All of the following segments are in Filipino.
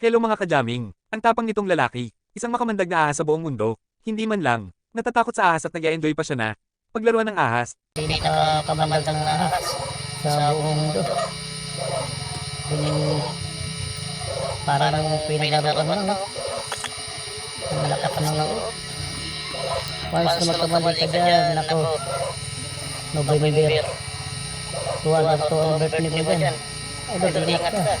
Hello mga kajaming. Ang tapang nitong lalaki. Isang makamandag na ahas sa buong mundo. Hindi man lang. Natatakot sa ahas at nag-enjoy pa siya na. Paglaruan ng ahas. pinakakamandal ng ahas sa buong mundo. Yung parang pinaglaruan mo no? Ang lakas ng loob. Once na magkamali ka dyan, nako, November. Tuwa na to ang birthday mo dyan. Ay, ka.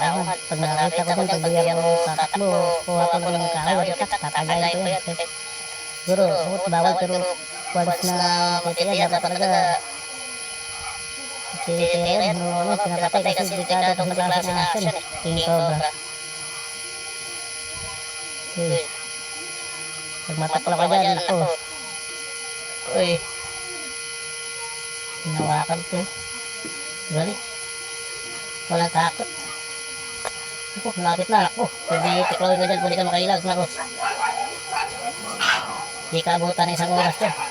tao phần nào tao có thêm phần riêng tao tắt bố jadi kak tak aja itu guru hut bawa guru kualisna gitu ya dapat harga Ciri-ciri menurut kenapa kita kasih jika ada pembelaan action King Cobra Wih Mata pelak aja aku Wih Nawakan tuh Balik Kalau takut? Ako, lapit na ako. Pwede tiklawin ka dyan, pwede ka makailag. Ako. Di ka abutan ng isang oras dyan.